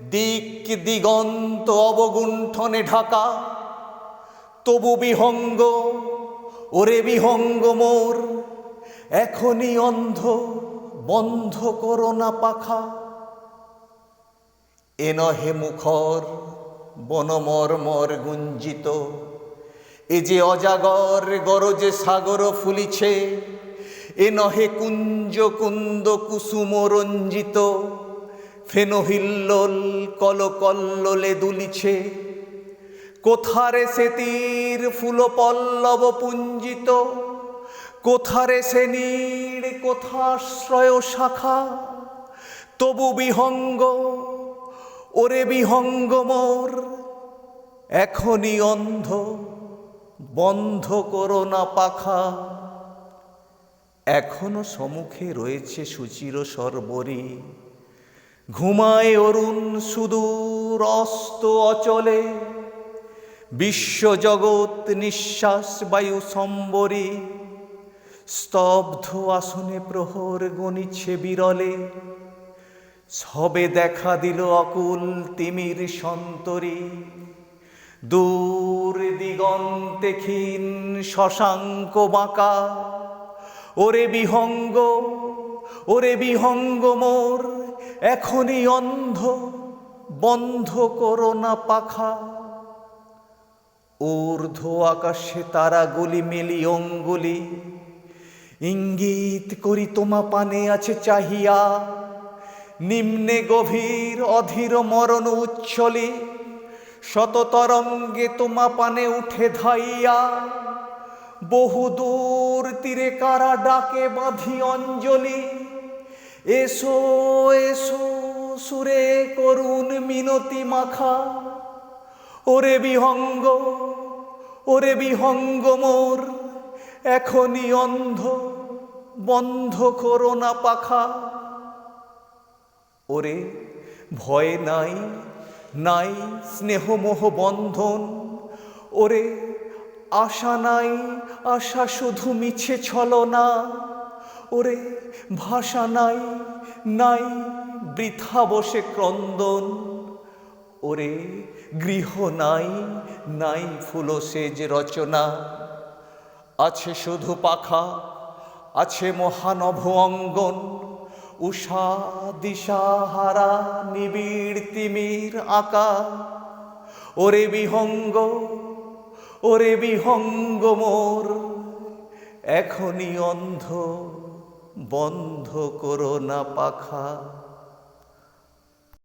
দিক দিগন্ত অবগুণ্ঠনে ঢাকা। তবু বিহঙ্গ, ওরে বিহঙ্গ মোর, এখনই অন্ধ, বন্ধ করো না পাখা। এ নহে মুখর, বনমর্মর গুঞ্জিত, এ যে অজাগর গরজে সাগর ফুলিছে, এ নহে কুঞ্জ কুন্দ কুসুম রঞ্জিত। ফেনহিল্লোল কলকল্লোলে দুলিছে। কোথারে সে তীর ফুল পল্লব পুঞ্জিত? কোথারে সে নীড় কোথাশ্রয় শাখা? তবু বিহঙ্গ, ওরে বিহঙ্গ মোর, এখনই অন্ধ, বন্ধ করো না পাখা। এখনও সম্মুখে রয়েছে সুচির সর্বরী। ঘুমায় অরুণ সুদূর অস্ত অচলে। বিশ্বজগৎ নিঃশ্বাস বায়ু সম্বরী। স্তব্ধ আসনে প্রহর গণিছে বিরলে। সবে দেখা দিল অকুল তিমির সন্তরী। দূর দিগন্তে ক্ষীণ শশাঙ্ক বাঁকা। ওরে বিহঙ্গ ওরে বিহঙ্গ মোর, এখনই অন্ধ, বন্ধ করো না পাখা। ঊর্ধ্ব আকাশে তারাগুলি মেলি অঙ্গুলি, ইঙ্গিত করি তোমা পানে আছে চাহিয়া। নিম্নে গভীর অধীর মরণ উচ্ছলি শত তরঙ্গে তোমা পানে উঠে ধাইয়া। বহু দূর তীরে কারা ডাকে বাঁধি অঞ্জলি? এসো এসো, সুরে করুণ মিনতি মাখা। ওরে বিহঙ্গ ওরে বিহঙ্গ মোর, এখনই অন্ধ, বন্ধ করো না পাখা। ওরে, ভয় নাই নাই স্নেহমোহ বন্ধন। ওরে আশা নাই, আশা শুধু মিছে ছলনা। ওরে, ভাষা নাই নাই, বৃথা বসে ক্রন্দন। ওরে, গৃহ নাই নাই ফুলসেজ রচনা। আছে শুধু পাখা, আছে মহানভ অঙ্গন। উষা দিশাহারা নিবিড় তিমির আঁকা। ওরে বিহঙ্গ ওরে বিহঙ্গ মোর এখনই অন্ধ বন্ধ করো না পাখা।